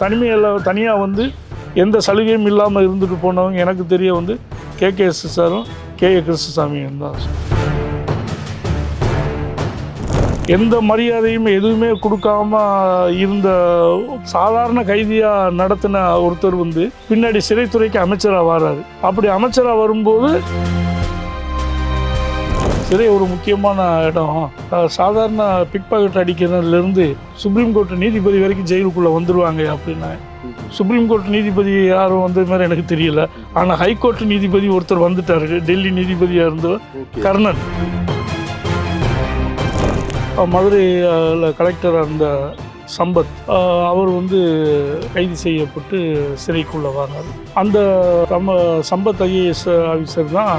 தனிமையில் தனியாக வந்து எந்த சலுகையும் இல்லாமல் இருந்துட்டு போனவங்க எனக்கு தெரிய வந்து கே. கே. எஸ். சாரும் கே. ஏ. கிருஷ்ணசாமியும் தான். எந்த மரியாதையும் எதுவுமே கொடுக்காம இருந்த சாதாரண கைதியாக நடத்தின ஒருத்தர் வந்து பின்னாடி சிறைத்துறைக்கு அமைச்சராக வராரு அப்படி அமைச்சராக வரும்போது சிறை ஒரு முக்கியமான இடம். சாதாரண பிக் பாக்கெட் அடிக்கிறதுலேருந்து சுப்ரீம் கோர்ட் நீதிபதி வரைக்கும் ஜெயிலுக்குள்ளே வந்துருவாங்க அப்படின்னா. சுப்ரீம் கோர்ட் நீதிபதி யாரும் வந்த மாதிரி எனக்கு தெரியல. ஆனால் ஹைகோர்ட் நீதிபதி ஒருத்தர் வந்துட்டாரு. டெல்லி நீதிபதியாக இருந்த கர்ணன். மதுரையில் கலெக்டராக இருந்த சம்பத் அவர் வந்து கைது செய்யப்பட்டு சிறைக்குள்ளே வராரு அந்த சம்பத் ஐஏஎஸ் ஆஃபீஸர் தான்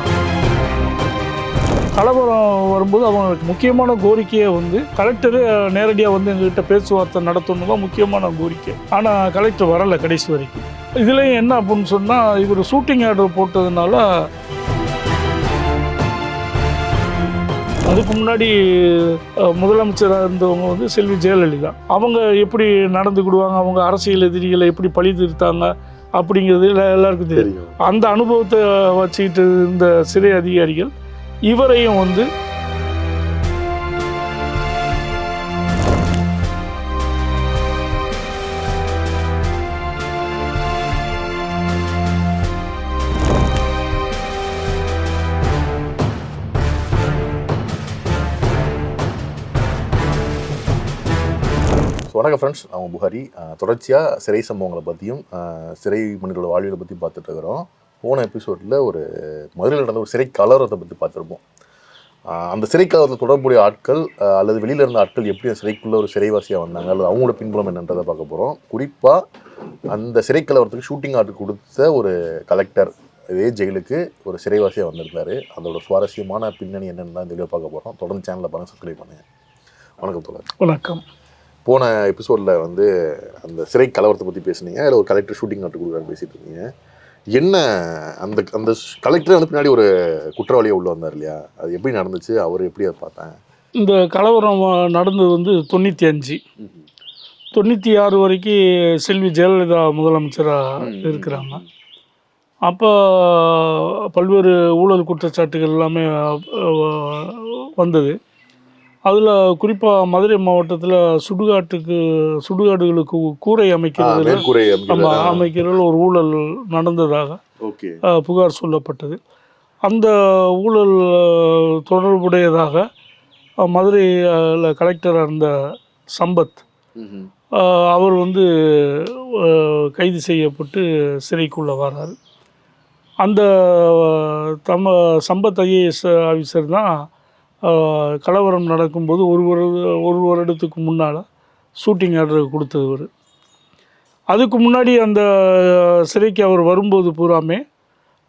கலவரம் வரும்போது அவங்களுக்கு முக்கியமான கோரிக்கையை வந்து கலெக்டரு நேரடியாக வந்து எங்ககிட்ட பேச்சுவார்த்தை நடத்தணும் தான் முக்கியமான கோரிக்கை. ஆனால் கலெக்டர் வரலை கடைசி வரைக்கும். இதுலேயும் என்ன அப்படின்னு சொன்னால் இவர் ஷூட்டிங் ஆர்டர் போட்டதுனால அதுக்கு முன்னாடி முதலமைச்சராக இருந்தவங்க வந்து செல்வி ஜெயலலிதா. அவங்க எப்படி நடந்துக்கிடுவாங்க அவங்க அரசியல் எதிரிகளை எப்படி பழி தீர்த்தாங்க? அப்படிங்கிறது எல்லா- எல்லாருக்கும் தெரியும். தெரியும். அந்த அனுபவத்தை வச்சுக்கிட்டு இருந்த சிறை அதிகாரிகள் இவரையும் வந்து வணக்கம் ஃப்ரெண்ட்ஸ் அவங்க புகாரி தொடர்ச்சியாக சிறை சம்பவங்களை பற்றியும் சிறை மனிதர்களோட வாழ்வியலை பற்றி பார்த்துட்டு இருக்கிறோம். போன எபிசோடில் ஒரு மதுரையில் நடந்த ஒரு சிறை கலவரத்தை பற்றி பார்த்துருப்போம் அந்த சிறை கலவரத்தில் தொடர்புடைய ஆட்கள் அல்லது வெளியில் இருந்த ஆட்கள் எப்படி அந்த சிறைக்குள்ளே ஒரு சிறைவாசியாக வந்தாங்க அல்லது அவங்களோட பின்புலம் என்னன்றதை பார்க்க போகிறோம் குறிப்பாக அந்த சிறை கலவரத்துக்கு ஷூட்டிங் ஆர்டர் கொடுத்த ஒரு கலெக்டர் இதே ஜெயிலுக்கு ஒரு சிறைவாசியாக வந்திருந்தாரு அதோட சுவாரஸ்யமான பின்னணி என்னன்னு தான் இந்த வீடியோ பார்க்க போகிறோம் தொடர்ந்து சேனலில் பாருங்கள் சப்ஸ்கிரைப் பண்ணுங்கள் வணக்கம் தோழர். வணக்கம். போன எபிசோடில் வந்து அந்த சிறை கலவரத்தை பற்றி பேசுனீங்க அதில் ஒரு கலெக்டர் ஷூட்டிங் நாட்டு கொடுக்குறான்னு பேசிட்டு இருந்தீங்க. என்ன அந்த அந்த கலெக்டர் வந்து பின்னாடி ஒரு குற்றவாளியை உள்ள வந்தார் இல்லையா? அது எப்படி நடந்துச்சு? அவர் எப்படி அதை பார்த்தேன் இந்த கலவரம் நடந்தது வந்து தொண்ணூற்றி அஞ்சு. தொண்ணூற்றி ஆறு வரைக்கும் செல்வி ஜெயலலிதா முதலமைச்சராக இருக்கிறாங்க. அப்போ பல்வேறு ஊழல் குற்றச்சாட்டுகள் எல்லாமே வந்தது. அதில் குறிப்பாக மதுரை மாவட்டத்தில் சுடுகாட்டுக்கு சுடுகாடுகளுக்கு கூரை அமைக்கிறதுல நம்ம அமைக்கிறதுல. ஒரு ஊழல் நடந்ததாக புகார் சொல்லப்பட்டது. அந்த ஊழல் தொடர்புடையதாக மதுரையில் கலெக்டராக இருந்த சம்பத் அவர் வந்து கைது செய்யப்பட்டு சிறைக்குள்ளே வராரு அந்த தம்ம சம்பத் ஐஏஎஸ் ஆஃபீஸர் தான் கலவரம் நடக்கும்போது ஒரு வருட ஒரு வருடத்துக்கு முன்னால் ஷூட்டிங் ஆர்டர் கொடுத்தவர் அதுக்கு முன்னாடி அந்த சிறைக்கு அவர் வரும்போது பூராமே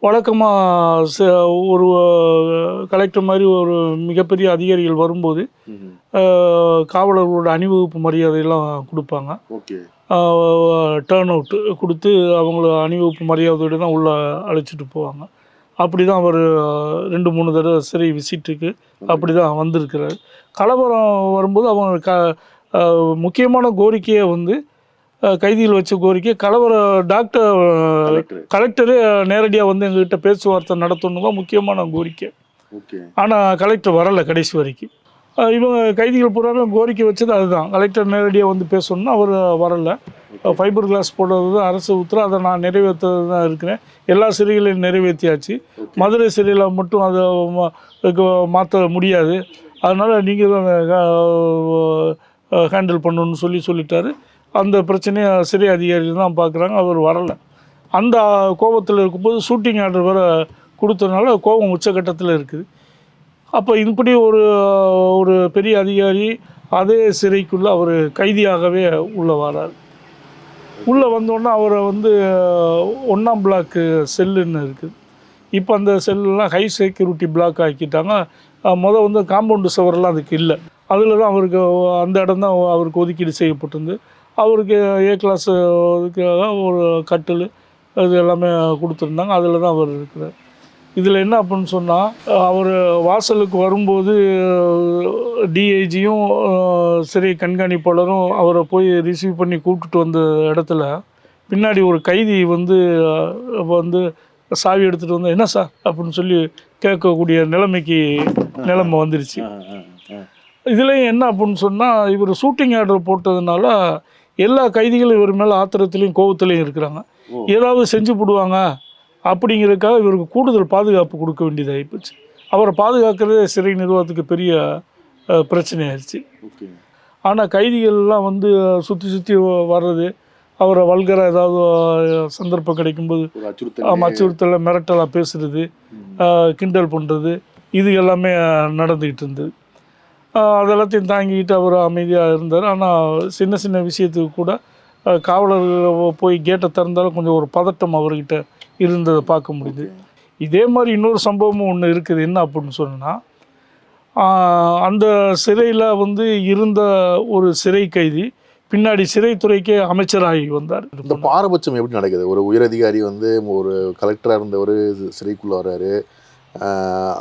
வழக்கமாக ஒரு கலெக்டர் மாதிரி ஒரு மிகப்பெரிய அதிகாரிகள் வரும்போது காவலர்களோட அணிவகுப்பு மரியாதையெல்லாம் கொடுப்பாங்க. டேர்ன் அவுட் கொடுத்து அவங்கள அணிவகுப்பு மரியாதையோடு தான் உள்ளே அழைச்சிட்டு போவாங்க. அப்படி தான் அவர் ரெண்டு மூணு தடவை சிறை விசிட்டுக்கு அப்படி தான் வந்திருக்கிறார். கலவரம் வரும்போது அவங்க க முக்கியமான கோரிக்கையை வந்து கைதிகள் வச்ச கோரிக்கை கலவர டாக்டர் கலெக்டர். நேரடியாக வந்து எங்ககிட்ட பேச்சுவார்த்தை நடத்தணும் தான் முக்கியமான கோரிக்கை. ஓகே. ஆனால் கலெக்டர் வரலை கடைசி வரைக்கும். இவங்க கைதிகள் பூராமே கோரிக்கை வச்சது அதுதான். கலெக்டர் நேரடியாக வந்து பேசணும்னா அவர் வரலை. ஃபைபர் கிளாஸ் போடுறது தான் அரசு உத்தரவு. அதை நான் நிறைவேற்றது தான் இருக்கிறேன். எல்லா சிறைகளையும் நிறைவேற்றியாச்சு. மதுரை சிறையில் மட்டும் அதை மாற்ற முடியாது. அதனால் நீங்கள் தான் ஹேண்டில் பண்ணணும்னு சொல்லி சொல்லிட்டாரு. அந்த பிரச்சனையை சிறை அதிகாரிகள் தான் பார்க்குறாங்க. அவர் வரலை. அந்த கோபத்தில் இருக்கும்போது ஷூட்டிங் ஆர்டர் வேறு கொடுத்ததுனால கோபம் உச்சக்கட்டத்தில் இருக்குது. அப்போ இப்படி ஒரு ஒரு பெரிய அதிகாரி அதே சிறைக்குள்ளே அவர் கைதியாகவே உள்ளே வரார். உள்ளே வந்தோடனே அவரை வந்து ஒன்றாம் பிளாக்கு செல்லுன்னு இருக்குது இப்போ அந்த செல்லாம் ஹை செக்யூரிட்டி பிளாக் ஆக்கிட்டாங்க. மொதல் வந்து காம்பவுண்டு சுவரெல்லாம் அதுக்கு இல்லை. அதில் தான் அவருக்கு அந்த இடம் தான் அவருக்கு ஒதுக்கீடு செய்யப்பட்டிருந்து. அவருக்கு ஏ கிளாஸுக்காக இதுக்காக ஒரு கட்டில் இது எல்லாமே கொடுத்துருந்தாங்க. அதில் தான் அவர் இருக்கிறார். இதில் என்ன அப்படின்னு சொன்னால் அவர் வாசலுக்கு வரும்போது டிஐஜியும் சிறை கண்காணிப்பாளரும் அவரை போய் ரிசீவ் பண்ணி கூப்பிட்டுட்டு வந்த இடத்துல பின்னாடி ஒரு கைதி வந்து வந்து சாவி எடுத்துகிட்டு வந்து என்ன சார்? அப்படின்னு சொல்லி கேட்கக்கூடிய நிலைமைக்கு நிலைமை வந்துருச்சு. இதுலேயும் என்ன அப்படின்னு சொன்னால் இவர் ஷூட்டிங் ஆர்டர் போட்டதுனால எல்லா கைதிகளும் இவர் மேலே ஆத்திரத்துலேயும் கோவத்துலேயும் இருக்கிறாங்க. ஏதாவது செஞ்சு போடுவாங்க அப்படிங்கிறதுக்காக இவருக்கு கூடுதல் பாதுகாப்பு கொடுக்க வேண்டியதாகி போச்சு அவரை பாதுகாக்கிறதே சிறை நிர்வாகத்துக்கு பெரிய பிரச்சனையாயிருச்சு. ஆனால் கைதிகள்லாம் வந்து சுற்றி சுற்றி வர்றது அவரை வல்கராக ஏதாவது சந்தர்ப்பம் கிடைக்கும்போது ஆமாம் அச்சுறுத்தலை. மிரட்டலாக பேசுறது ஆஹ் கிண்டல் பண்ணுறது இது எல்லாமே நடந்துக்கிட்டு இருந்தது. அதெல்லாத்தையும் தாங்கிக்கிட்டு அவர் அமைதியாக இருந்தார். ஆனால் சின்ன சின்ன விஷயத்துக்கு கூட காவலர்கள் போய் கேட்டை திறந்தாலும் கொஞ்சம் ஒரு பதட்டம் அவர்கிட்ட இருந்ததை பார்க்க முடியுது. இதே மாதிரி இன்னொரு சம்பவமும் ஒன்று இருக்குது. என்ன அப்படின்னு சொன்னால் அந்த சிறையில் வந்து இருந்த ஒரு சிறை கைதி பின்னாடி சிறைத்துறைக்கே அமைச்சராகி வந்தார். இந்த பாரபட்சம் எப்படி நடக்குது? ஒரு உயரதிகாரி வந்து ஒரு கலெக்டராக இருந்தவர் சிறைக்குள்ள வர்றாரு.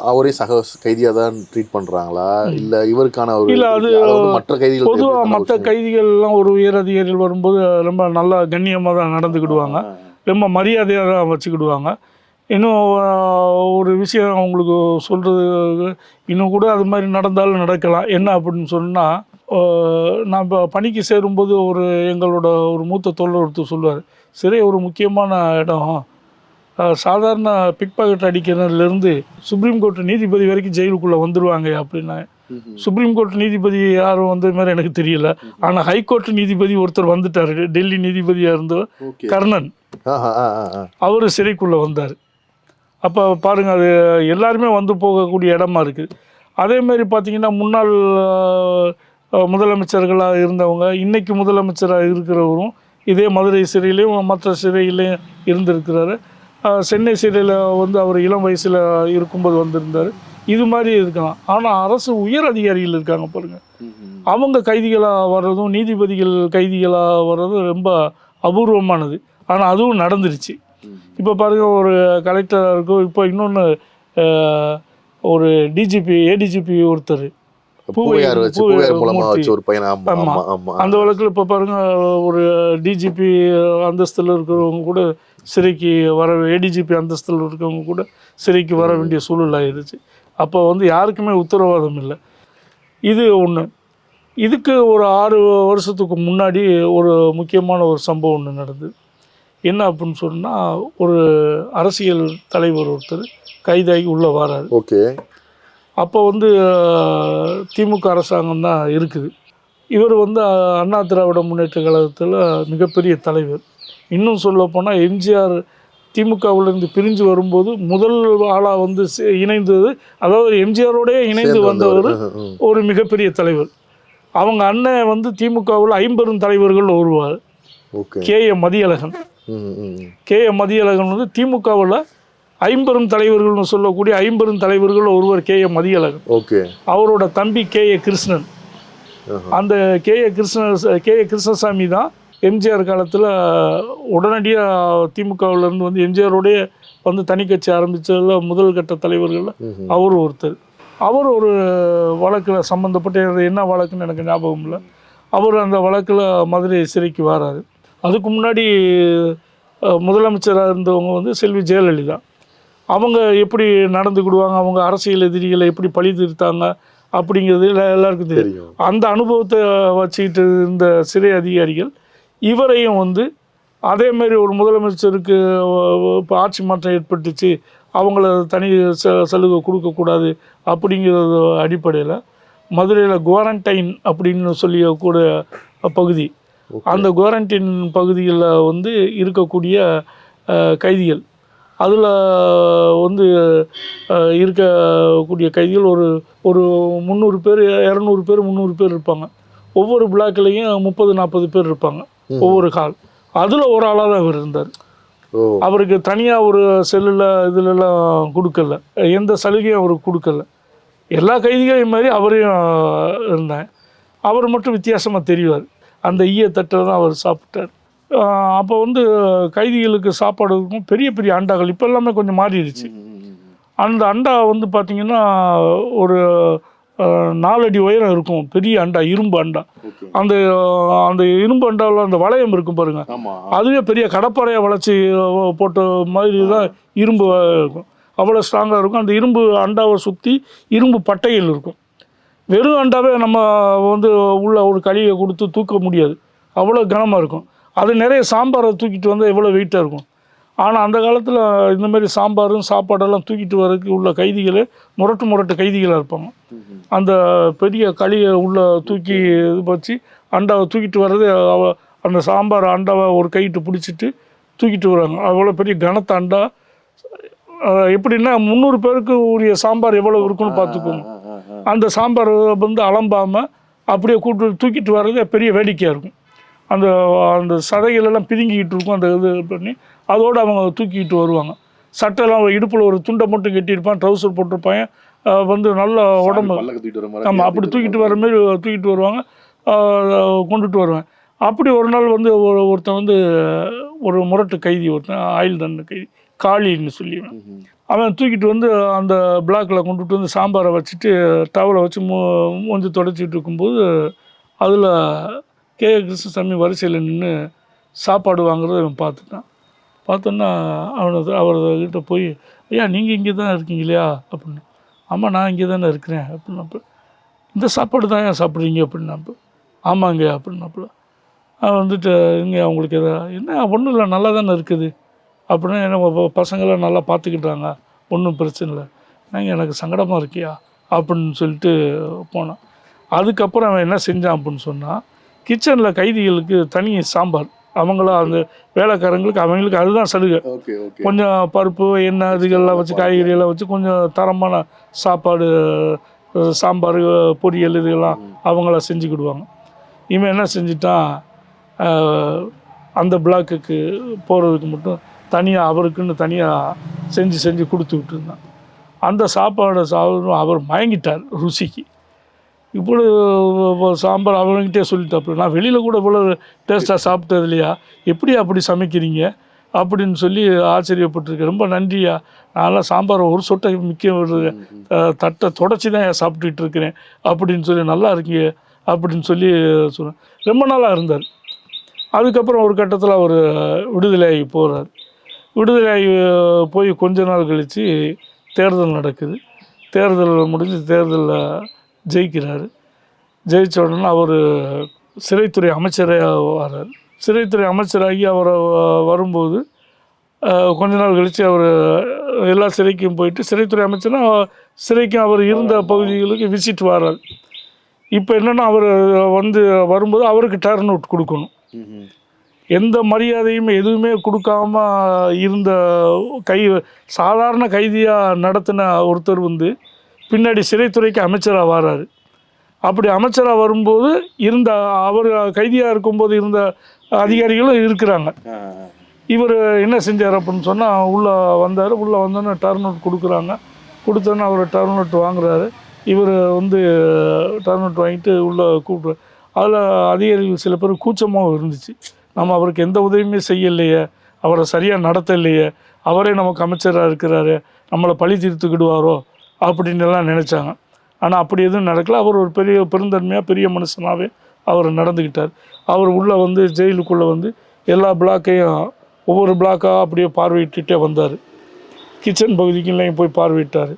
அவரே சக கைதியாக தான் ட்ரீட் பண்ணுறாங்களா இல்லை இவருக்கான ஒரு இல்ல, அது மற்ற கைதிகள் பொதுவாக மற்ற கைதிகள்லாம் ஒரு உயர் அதிகாரிகள் வரும்போது ரொம்ப நல்லா கண்ணியமாக தான் நடந்துக்கிடுவாங்க. ரொம்ப மரியாதையாக தான் வச்சுக்கிடுவாங்க. இன்னும் ஒரு விஷயம் அவங்களுக்கு சொல்கிறது இன்னும் கூட அது மாதிரி நடந்தாலும் நடக்கலாம். என்ன அப்படின்னு சொன்னால் நான் இப்போ பணிக்கு சேரும்போது ஒரு எங்களோட ஒரு மூத்த தொழில் ஒருத்தர் சொல்லுவார் சிறை ஒரு முக்கியமான இடம். சாதாரண பிக் பாக்கெட் அடிக்கிறதுலேருந்து சுப்ரீம் கோர்ட் நீதிபதி வரைக்கும் ஜெயிலுக்குள்ளே வந்துடுவாங்க அப்படின்னா. சுப்ரீம் கோர்ட் நீதிபதி யாரும் வந்த மாதிரி எனக்கு தெரியல. ஆனால் ஹைகோர்ட் நீதிபதி ஒருத்தர் வந்துட்டார். டெல்லி நீதிபதியாக இருந்தவர் கர்ணன். அவர் சிறைக்குள்ளே வந்தார். அப்போ பாருங்கள் அது எல்லாருமே வந்து போகக்கூடிய இடமா இருக்குது அதே மாதிரி பார்த்தீங்கன்னா முன்னாள் முதலமைச்சர்களாக இருந்தவங்க இன்னைக்கு முதலமைச்சராக இருக்கிறவரும் இதே மதுரை சிறையிலையும் மற்ற சிறையிலையும் இருந்திருக்கிறாரு. சென்னை சிறையில் வந்து அவர் இளம் வயசில் இருக்கும்போது வந்திருந்தார். இது மாதிரி இருக்கலாம். ஆனால் அரசு உயர் அதிகாரிகள் இருக்காங்க பாருங்கள் அவங்க கைதிகளாக வர்றதும் நீதிபதிகள் கைதிகளாக வர்றதும் ரொம்ப அபூர்வமானது. ஆனால் அதுவும் நடந்துருச்சு. இப்போ பாருங்க ஒரு கலெக்டராக இருக்கும் இப்போ இன்னொன்று ஒரு டிஜிபி ஏடிஜிபி ஒருத்தர். அந்த வழக்கில் இப்போ பாருங்க ஒரு டிஜிபி அந்தஸ்தில் இருக்கிறவங்க கூட சிறைக்கு வர ஏடிஜிபி அந்தஸ்தில் இருக்கிறவங்க கூட சிறைக்கு வர வேண்டிய சூழல் ஆயிடுச்சு அப்போ வந்து யாருக்குமே உத்தரவாதம் இல்லை. இது ஒன்று இதுக்கு ஒரு ஆறு வருஷத்துக்கு முன்னாடி ஒரு முக்கியமான ஒரு சம்பவம் ஒன்று நடந்தது. என்ன அப்படின்னு சொன்னால் ஒரு அரசியல் தலைவர் ஒருத்தர் கைதாகி உள்ளே வராரு. ஓகே. அப்போ வந்து திமுக அரசாங்கம் தான் இருக்குது. இவர் வந்து அண்ணா திராவிட முன்னேற்ற கழகத்தில் மிகப்பெரிய தலைவர். இன்னும் சொல்லப்போனால் எம்ஜிஆர் திமுகவிலிருந்து பிரிஞ்சு வரும்போது முதல் ஆளாக வந்து இணைந்தது அதாவது எம்ஜிஆரோடய இணைந்து வந்தவர். ஒரு மிகப்பெரிய தலைவர். அவங்க அண்ணன் வந்து திமுகவில் ஐம்பெரும் தலைவர்கள் ஒருவார். Okay. K. A Mathiyazhagan. K. A Mathiyazhagan வந்து திமுகவில் ஐம்பெரும் தலைவர்கள்னு சொல்லக்கூடிய ஐம்பெரும் தலைவர்கள் ஒருவர் கே. எ மதியழகன். ஓகே. அவரோட தம்பி கே. ஏ. கிருஷ்ணன். அந்த K. A. Krishna K. A. Krishnasamy தான் எம்ஜிஆர் காலத்தில் உடனடியாக திமுகவிலேருந்து வந்து எம்ஜிஆரோடைய வந்து தனி கட்சி ஆரம்பித்ததில் முதல் கட்ட தலைவர்களில். அவர் ஒருத்தர். அவர் ஒரு வழக்கில் சம்மந்தப்பட்ட என்ன வழக்குன்னு எனக்கு ஞாபகம் இல்லை. அவர் அந்த வழக்கில் மதுரை சிறைக்கு வராரு. அதுக்கு முன்னாடி முதலமைச்சராக இருந்தவங்க வந்து செல்வி ஜெயலலிதா. அவங்க எப்படி நடந்துக்கிடுவாங்க அவங்க அரசியல் எதிரிகளை எப்படி பழி தீர்த்தாங்க? அப்படிங்கிறது எல்லா- எல்லாருக்கும் தெரியும். அந்த அனுபவத்தை வச்சுக்கிட்டு இருந்த சிறை அதிகாரிகள் இவரையும் வந்து அதே மாதிரி ஒரு முதலமைச்சருக்கு இப்போ ஆட்சி மாற்றம் ஏற்பட்டுச்சு அவங்கள தனி ச சலுகை கொடுக்கக்கூடாது அப்படிங்கிறது அடிப்படையில் மதுரையில் குவாரண்டைன் அப்படின்னு சொல்லி கூட பகுதி அந்த குவாரண்டைன் பகுதியில் வந்து இருக்கக்கூடிய கைதிகள். அதில் வந்து இருக்கக்கூடிய கைதிகள் ஒரு ஒரு முந்நூறு பேர் இரநூறு பேர் முந்நூறு பேர் இருப்பாங்க. ஒவ்வொரு பிளாக்லேயும் முப்பது நாற்பது பேர் இருப்பாங்க. ஒவ்வொரு ஹால் அதில் ஒரு ஆளாக தான் இவர் இருந்தார். அவருக்கு தனியாக ஒரு செல்லில் இதுலலாம் கொடுக்கல. எந்த சலுகையும் அவருக்கு கொடுக்கல. எல்லா கைதிகளையும் மாதிரி அவரையும் இருந்தேன் அவர் மட்டும் வித்தியாசமாக தெரிவார். அந்த ஈய தட்டில் தான் அவர் சாப்பிட்டார். அப்போ வந்து கைதிகளுக்கு சாப்பாடு இருக்கும் பெரிய பெரிய அண்டாக்கள் இப்போ எல்லாமே கொஞ்சம் மாறிடுச்சு. அந்த அண்டா வந்து பார்த்திங்கன்னா ஒரு நாலடி உயரம் இருக்கும் பெரிய அண்டா இரும்பு அண்டா. அந்த அந்த இரும்பு அண்டாவில் அந்த வளையம் இருக்கும் பாருங்க. அதுவே பெரிய கடப்பாறையை வளைச்சி போட்ட மாதிரி தான் இரும்பு இருக்கும். அவ்வளோ ஸ்ட்ராங்காக இருக்கும். அந்த இரும்பு அண்டாவை சுற்றி இரும்பு பட்டைகள் இருக்கும். வெறும் அண்டாவே நம்ம வந்து உள்ள ஒரு களியை கொடுத்து தூக்க முடியாது. அவ்வளோ கனமாக இருக்கும். அது நிறைய சாம்பாரை தூக்கிட்டு வந்தால் எவ்வளோ வெயிட்டாக இருக்கும். ஆனால் அந்த காலத்தில் இந்த மாதிரி சாம்பாரும் சாப்பாடெல்லாம் தூக்கிட்டு வரதுக்கு உள்ள கைதிகளே முரட்டு முரட்டு கைதிகளாக இருப்பாங்க. அந்த பெரிய களியை உள்ள தூக்கி இது வச்சு அண்டாவை தூக்கிட்டு வர்றது அவ அந்த சாம்பார் அண்டாவை ஒரு கைட்டு பிடிச்சிட்டு தூக்கிட்டு வருவாங்க அவ்வளோ பெரிய கனத்த அண்டா. எப்படின்னா முந்நூறு பேருக்கு உரிய சாம்பார் எவ்வளோ இருக்குன்னு பார்த்துக்கோங்க. அந்த சாம்பார் வந்து அலம்பாமல் அப்படியே கூட்டு தூக்கிட்டு வர்றது பெரிய வேடிக்கையாக இருக்கும். அந்த அந்த சதைகள் எல்லாம் பிதுங்கிக்கிட்டு இருக்கும் அந்த இது பண்ணி. அதோடு அவங்க தூக்கிட்டு வருவாங்க. சட்டையெல்லாம் இடுப்பில் ஒரு துண்டை மட்டும் கட்டியிருப்பான் ட்ரௌசர் போட்டிருப்பான். வந்து நல்ல உடம்பு. ஆமாம் அப்படி தூக்கிட்டு வர மாதிரி தூக்கிட்டு வருவாங்க. கொண்டுட்டு வருவேன். அப்படி ஒரு நாள் வந்து ஒரு ஒருத்தன் வந்து ஒரு முரட்டு கைதி ஒருத்தன் ஆயில் தண்டனை கைதி காளின்னு சொல்லிடுவேன். அவன் தூக்கிட்டு வந்து அந்த பிளாக்கில் கொண்டுட்டு வந்து சாம்பாரை வச்சுட்டு டவலை வச்சு மூ மூஞ்சி தொடச்சிட்டு இருக்கும்போது அதில் கே கிருஷ்ணசாமி வரிசையில் நின்று சாப்பாடு வாங்குறத அவன் பார்த்துட்டான். பார்த்தோன்னா அவனது அவர்கிட்ட போய் ஐயா நீங்கள் இங்கே தான் இருக்கீங்க இல்லையா? அப்படின்னு. ஆமாம் நான் இங்கே தானே இருக்கிறேன். அப்படின்னப்ப. இந்த சாப்பாடு தான் ஏன் சாப்பிட்றீங்க? அப்படின்னாப்ப. ஆமாங்க. அப்படின்னாப்புல. அவன் வந்துட்டு இங்கே அவங்களுக்கு எதா என்ன ஒன்றும் இல்லை நல்லா தானே இருக்குது. அப்படின்னா என்ன பசங்களை பசங்களாம் நல்லா பார்த்துக்கிட்டாங்க. ஒன்றும் பிரச்சனை இல்லை. நாங்கள் எனக்கு சங்கடமாக இருக்கியா? அப்படின்னு சொல்லிட்டு போனான். அதுக்கப்புறம் அவன் என்ன செஞ்சான் அப்படின்னு சொன்னால் கிச்சனில் கைதிகளுக்கு தனி சாம்பார். அவங்கள அந்த வேலைக்காரங்களுக்கு அவங்களுக்கு அதுதான் சலுகை. கொஞ்சம் பருப்பு எண்ணெய் இதுகள்லாம் வச்சு காய்கறி எல்லாம் வச்சு கொஞ்சம் தரமான சாப்பாடு சாம்பார் பொரியல் இதுகெல்லாம் அவங்கள செஞ்சுக்கிடுவாங்க இவன் என்ன செஞ்சிட்டான் அந்த பிளாக்குக்கு போகிறதுக்கு மட்டும் தனியாக அவருக்குன்னு தனியாக செஞ்சு செஞ்சு கொடுத்து விட்டுருந்தான். அந்த சாப்பாடை சாப்பிடும் அவர் மயங்கிட்டார் ருசிக்கு. இப்படி சாம்பார் அவங்ககிட்டே சொல்லிட்டாப்புல நான் வெளியில் கூட இவ்வளோ டேஸ்ட்டாக சாப்பிட்டது இல்லையா எப்படி அப்படி சமைக்கிறீங்க? அப்படின்னு சொல்லி ஆச்சரியப்பட்டிருக்கேன். ரொம்ப நன்றியா. நான்லாம் சாம்பார் ஒரு சொட்டை மிக்க ஒரு தட்டை தொடச்சி தான் ஏன் சாப்பிட்டுட்டு இருக்கிறேன். அப்படின்னு சொல்லி நல்லா இருக்கீங்க அப்படின்னு சொல்லி சொன்னேன். ரொம்ப நாளாக இருந்தார். அதுக்கப்புறம் ஒரு கட்டத்தில் அவர் விடுதலையாகி போகிறார் விடுதலையாகி போய் கொஞ்ச நாள் கழித்து தேர்தல் நடக்குது. தேர்தல் முடிஞ்சு தேர்தலில் ஜெயிக்கிறாரு. ஜெயிச்ச உடனே அவர் சிறைத்துறை அமைச்சராக வர்றார் சிறைத்துறை அமைச்சராகி அவர் வரும்போது கொஞ்ச நாள் கழித்து அவர் எல்லா சிறைக்கும் போயிட்டு சிறைத்துறை அமைச்சர்னா சிறைக்கும் அவர் இருந்த பகுதிகளுக்கு விசிட் வர்றார் இப்போ என்னென்னா அவர் வந்து வரும்போது அவருக்கு டர்ன் அவுட் கொடுக்கணும். எந்த மரியாதையும் எதுவுமே கொடுக்காம இருந்த கை சாதாரண கைதியாக நடத்தின ஒருத்தர் வந்து பின்னாடி சிறைத்துறைக்கு அமைச்சராக வராரு. அப்படி அமைச்சராக வரும்போது இருந்த அவர் கைதியாக இருக்கும்போது இருந்த அதிகாரிகளும் இருக்கிறாங்க. இவர் என்ன செஞ்சார் அப்படின்னு சொன்னால் உள்ளே வந்தார் உள்ளே வந்தோன்னே டர்ன் அவுட் கொடுக்குறாங்க. கொடுத்தோன்னே அவர் டர்ன் அவுட் வாங்குறாரு. இவர் வந்து டர்ன் அவுட் வாங்கிட்டு உள்ளே கூப்பிட்டு அதில் அதிகாரிகள் சில பேர் கூச்சமாகவும் இருந்துச்சு. நம்ம அவருக்கு எந்த உதவியுமே செய்யலையே அவரை சரியாக நடத்தலையே அவரே நமக்கு அமைச்சராக இருக்கிறாரு நம்மளை பழி தீர்த்துக்கிடுவாரோ அப்படின்னு எல்லாம் நினச்சாங்க. ஆனால் அப்படி எதுவும் நடக்கல. அவர் ஒரு பெரிய பெருந்தன்மையாக பெரிய மனுஷனாகவே அவர் நடந்துக்கிட்டார் அவர் உள்ளே வந்து ஜெயிலுக்குள்ளே வந்து எல்லா பிளாக்கையும் ஒவ்வொரு பிளாக்காக அப்படியே பார்வையிட்டுட்டே வந்தார். கிச்சன் பகுதிக்குள்ளேயும் போய் பார்வையிட்டார்.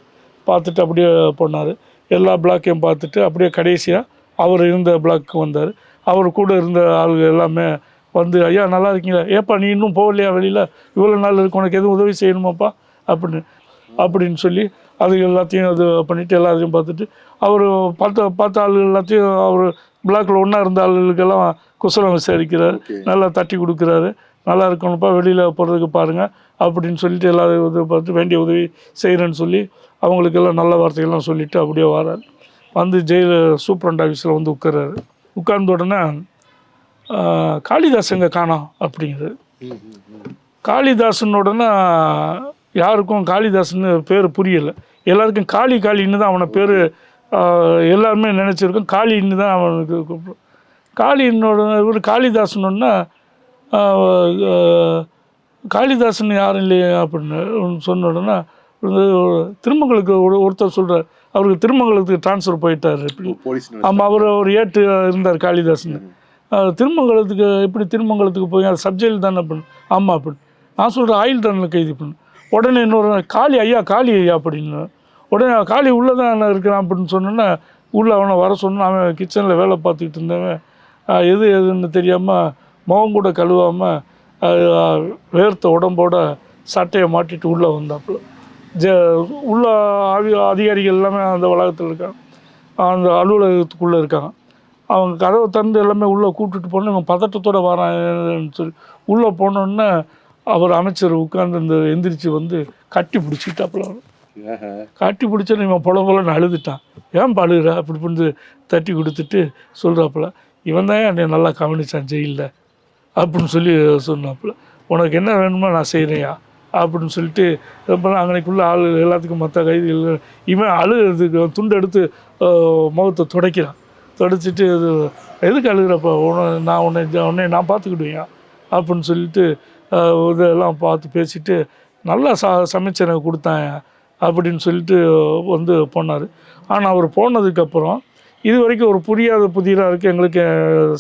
பார்த்துட்டு அப்படியே போனார். எல்லா பிளாக்கையும் பார்த்துட்டு அப்படியே கடைசியாக அவர் இருந்த பிளாக்கு வந்தார். அவர் கூட இருந்த ஆளுங்க எல்லாமே வந்து ஐயா நல்லா இருக்கீங்களா? ஏப்பா நீ இன்னும் போகலையா வெளியில்? இவ்வளோ நாள் இருக்கு உனக்கு எதுவும் உதவி செய்யணுமாப்பா? அப்படின்னு அப்படின்னு சொல்லி அது எல்லாத்தையும் இது பண்ணிவிட்டு எல்லாத்தையும் பார்த்துட்டு அவர் பார்த்த பார்த்த ஆளு எல்லாத்தையும் அவர் பிளாக்கில் ஒன்றா இருந்த ஆளுகளுக்கெல்லாம் குசலம் விசாரிக்கிறார். நல்லா தட்டி கொடுக்குறாரு. நல்லா இருக்கணும்ப்பா வெளியில் போகிறதுக்கு பாருங்கள் அப்படின்னு சொல்லிட்டு எல்லா இது பார்த்து வேண்டிய உதவி செய்கிறேன்னு சொல்லி அவங்களுக்கெல்லாம் நல்ல வார்த்தைகள்லாம் சொல்லிவிட்டு அப்படியே வரார். வந்து ஜெயில சூப்பரண்ட் ஆஃபீஸில் வந்து உட்கார்றாரு. உட்கார்ந்த உடனே காளிதாஸ் எங்கே காணோம் அப்படிங்கிறது ம், ம், ம். காளிதாசன் உடனே யாருக்கும் காளிதாசன்னு பேர் புரியலை. எல்லாருக்கும் காளி காளின்னு தான் அவனை பேர் எல்லாருமே நினச்சிருக்கோம். காளின்னு தான் அவனுக்கு கூப்பிடும் காளின்னோட இவர் காளிதாசனோடனே காளிதாசன் யாரும் இல்லையே அப்படின்னு சொன்ன உடனே திருமங்கலுக்கு ஒரு ஒருத்தர் சொல்கிறார் அவருக்கு திருமங்கலத்துக்கு ட்ரான்ஸ்ஃபர் போயிட்டார். ஆமாம் அவர் ஒரு ஏட்டு இருந்தார் காளிதாசன். திருமங்கலத்துக்கு எப்படி திருமங்கலத்துக்கு போய் அது சப்ஜெக்ட் தானே பண்ணு ஆமாம் அப்படின்னு. நான் சொல்கிறேன் ஆயில் தண்டனை கைது பண்ணு. உடனே இன்னொரு காளி ஐயா காளி ஐயா அப்படின்னு. உடனே காளி உள்ளே தான் இருக்கிறான் அப்படின்னு சொன்னோன்னே உள்ளே அவனை வர சொன்னான் அவன் கிச்சனில் வேலை பார்த்துக்கிட்டு இருந்தவன் எது எதுன்னு தெரியாமல் முகம் கூட கழுவாமல் வேர்த்த உடம்போட சட்டையை மாட்டிட்டு உள்ளே வந்தாப்புல. ஜ உள்ள அதி அதிகாரிகள் எல்லாமே அந்த வளாகத்தில் இருக்காங்க. அந்த அலுவலகத்துக்குள்ளே இருக்காங்க. அவங்க கதவை திறந்து எல்லாமே உள்ளே கூப்பிட்டுட்டு போனோம் இவன் பதட்டத்தோட வரான்னு சொல்லி உள்ளே போனோன்னே அவர் அமைச்சர் உட்கார்ந்து இந்த எந்திரிச்சு வந்து கட்டி பிடிச்சிட்டாப்புல. கட்டி பிடிச்சோன்னு இவன் பொல பொலன்னு அழுதுட்டான். ஏன் அழுகுற அப்படி பண்ணி தட்டி கொடுத்துட்டு சொல்கிறாப்புல இவன் தான் என்னை நல்லா கவனிச்சான் ஜெயிலில் அப்படின்னு சொல்லி சொன்னாப்புல. உனக்கு என்ன வேணுமோ நான் செய்கிறேயா அப்படின்னு சொல்லிட்டு ரொம்ப அங்கனைக்குள்ள ஆள் எல்லாத்துக்கும் மற்ற கைதிகள் இவன் அழுகிறதுக்கு துண்டு எடுத்து முகத்தை துடைக்கிறான். துடைச்சிட்டு எதுக்கு அழுகிறப்ப? உன நான் உன்னை உன்னை நான் பார்த்துக்கிடுவேன் அப்படின்னு சொல்லிட்டு இதெல்லாம் பார்த்து பேசிட்டு நல்லா ச சமைச்சு எனக்கு கொடுத்தாங்க அப்படின்னு சொல்லிட்டு வந்து போனார். ஆனால் அவர் போனதுக்கப்புறம் இது வரைக்கும் ஒரு புரியாத புதிராக இருக்குது எங்களுக்கு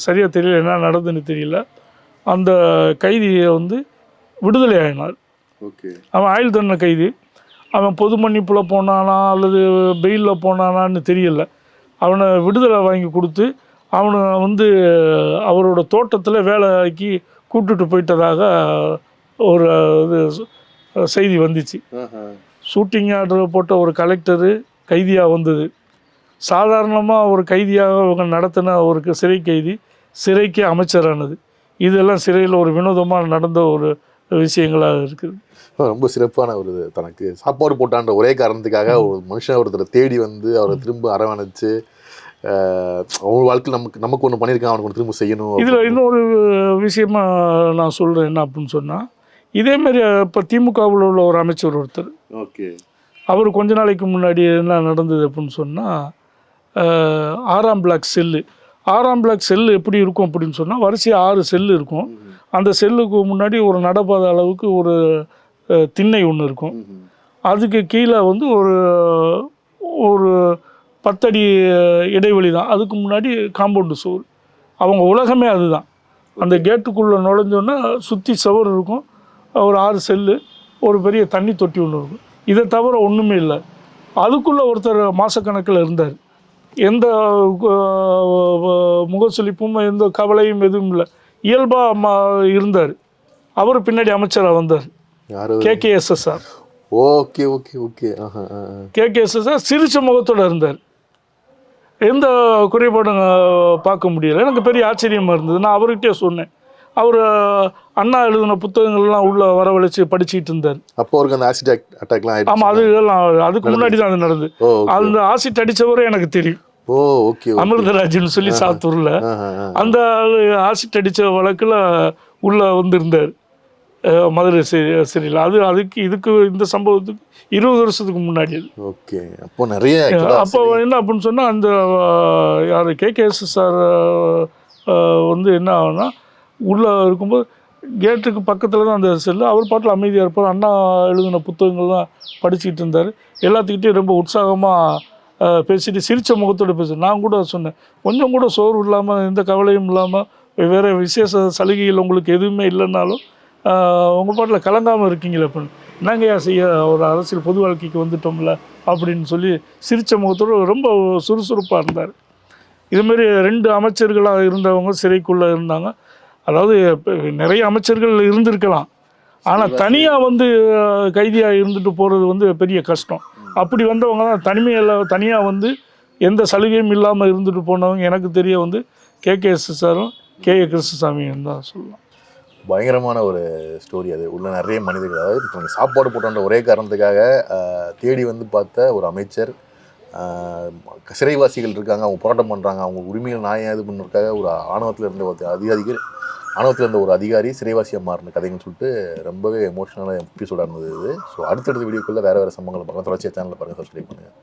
சரியாக தெரியல என்ன நடந்ததுன்னு தெரியல. அந்த கைதியை வந்து விடுதலை ஆயினார். ஓகே. அவன் ஆயுள் தண்டனை கைதி. அவன் பொது மன்னிப்பில் போனானா அல்லது பெயிலில் போனானான்னு தெரியல. அவனை விடுதலை வாங்கி கொடுத்து அவனை வந்து அவரோட தோட்டத்தில் வேலைக்கு கூப்பிட்டுட்டு போயிட்டதாக ஒரு இது செய்தி வந்துச்சு. ஷூட்டிங் ஆர்டர் போட்ட ஒரு கலெக்டரு கைதியாக வந்தது. சாதாரணமாக ஒரு கைதியாக அவங்க நடத்தின ஒரு சிறை கைதி சிறைக்கு அமைச்சரானது. இதெல்லாம் சிறையில் ஒரு வினோதமாக நடந்த ஒரு விஷயங்களாக இருக்குது. ரொம்ப சிறப்பான ஒரு இது. தனக்கு. சாப்பாடு போட்டான்ற ஒரே காரணத்துக்காக ஒரு மனுஷன் ஒருத்தரை தேடி வந்து அவரை திரும்ப அரவணைச்சு அவன் வாழ்க்கையில் நமக்கு நமக்கு ஒன்று பண்ணியிருக்கான் அவனுக்கு திரும்ப செய்யணும் இதில் இன்னொரு விஷயமா நான் சொல்கிறேன் என்ன அப்படின்னு சொன்னால் இதேமாரி இப்போ திமுகவில் உள்ள ஒரு அமைச்சர் ஒருத்தர் ஓகே. அவர் கொஞ்ச நாளைக்கு முன்னாடி என்ன நடந்தது அப்படின்னு சொன்னால் ஆறாம் பிளாக் செல்லு. ஆறாம் பிளாக் செல்லு எப்படி இருக்கும் அப்படின்னு சொன்னால் வரிசையாக ஆறு செல்லு இருக்கும். அந்த செல்லுக்கு முன்னாடி ஒரு நடப்பாத அளவுக்கு ஒரு திண்ணை ஒன்று இருக்கும். அதுக்கு கீழே வந்து ஒரு ஒரு பத்தடி இடைவெளி தான். அதுக்கு முன்னாடி காம்பவுண்டு சுவர் அவங்க உலகமே அதுதான். அந்த கேட்டுக்குள்ளே நுழைஞ்சோன்னா சுற்றி சுவர் இருக்கும். ஒரு ஆறு செல்லு ஒரு பெரிய தண்ணி தொட்டி ஒன்று இருக்கும். இதை தவிர ஒன்றுமே இல்லை. அதுக்குள்ளே ஒருத்தர் மாதக்கணக்கில் இருந்தார். எந்த அஹ், முகசுளிப்பும் எந்த கவலையும் எதுவும் இல்லை. இயல்பாக இருந்தார். அவர் பின்னாடி அமைச்சராக வந்தார். KKSSR okay okay okay. KKSSR சிரிச்ச முகத்தோட இருந்தார். எந்த குறைபாடும் பார்க்க முடியல. எனக்கு பெரிய ஆச்சரியமாக இருந்தது. நான் அவர்கிட்டயே சொன்னேன். அவர் அண்ணா எழுதின புத்தகங்கள்லாம் உள்ள வரவழைச்சு படிச்சுக்கிட்டு இருந்தார். அப்போ அவருக்கு அந்த ஆசிட் அட்டாக்லாம் ஆமாம் அது இதெல்லாம் அதுக்கு முன்னாடி தான் அது நடந்தது. ஓ அந்த ஆசிட் அடித்தவரை எனக்கு தெரியும். ஓ ஓகே. அமிர்தராஜன் சொல்லி சாத்தூரில். அந்த ஆசிட் அடித்த வழக்கில் உள்ளே வந்திருந்தார். மதுரை சிறை சிறையில். அது அதுக்கு இதுக்கு இந்த சம்பவத்துக்கு இருபது வருஷத்துக்கு முன்னாடி ஓகே. அப்போ நிறைய அப்போ என்ன அப்படின்னு சொன்னால் அந்த யார் கேகேஎஸ் சார் வந்து என்ன ஆகும்னா உள்ளே இருக்கும்போது கேட்டுக்கு பக்கத்தில் தான் அந்த செல்லு. அவர் பாட்டில் அமைதியாக இருப்பார். அண்ணா எழுதின புத்தகங்கள் தான் படிச்சுக்கிட்டு இருந்தார். எல்லாத்துக்கிட்டையும் ரொம்ப உற்சாகமாக பேசிட்டு சிரித்த முகத்தோடு பேச நான் கூட சொன்னேன் கொஞ்சம் கூட சோர்வு இல்லாமல் எந்த கவலையும் இல்லாமல் வேறு விசேஷ சலுகைகள் உங்களுக்கு எதுவுமே இல்லைன்னாலும் உங்கள் பாட்டில் கலங்காமல் இருக்கீங்களே அப்படின்னு என்னங்கய்யா செய்ய ஒரு அரசியல் பொது வாழ்க்கைக்கு வந்துட்டோம்ல அப்படின்னு சொல்லி சிரித்த முகத்தோடு ரொம்ப சுறுசுறுப்பாக இருந்தார். இதுமாரி ரெண்டு அமைச்சர்களாக இருந்தவங்க சிறைக்குள்ளே இருந்தாங்க. அதாவது இப்ப நிறைய அமைச்சர்கள் இருந்திருக்கலாம். ஆனால் தனியாக வந்து கைதியாக இருந்துட்டு போகிறது வந்து பெரிய கஷ்டம். அப்படி வந்தவங்க தான் தனிமையில் தனியாக வந்து எந்த சலுகையும் இல்லாமல் இருந்துட்டு போனவங்க எனக்கு தெரிய வந்து கே கே எஸ் சாரும் கே ஏ கிருஷ்ணசாமியும் தான் சொல்லலாம். பயங்கரமான ஒரு ஸ்டோரி அது. உள்ள நிறைய மனிதர்கள் அதாவது இப்போ சாப்பாடு போட்டோன்ற ஒரே காரணத்துக்காக தேடி வந்து பார்த்த ஒரு அமைச்சர் சிறைவாசிகள் இருக்காங்க அவங்க போராட்டம் பண்ணுறாங்க அவங்க உரிமைகள் நியாயம் இது பண்ணுறதுக்காக ஒரு ஆணவத்தில் இருந்த ஒரு அதிகாரிகள் ஆணவத்தில் இருந்த ஒரு அதிகாரி சிறைவாசியாக மாறின கதைன்னு சொல்லிட்டு ரொம்பவே எமோஷனலாக எபிசோடாக இருந்தது இது. ஸோ அடுத்தடுத்த வீடியோக்குள்ளே வேறு வேறு சம்பவங்களை பார்க்கலாம். தொடர்ச்சியாக சேனலில் பாருங்கள் சப்ஸ்கிரைப் பண்ணுங்கள்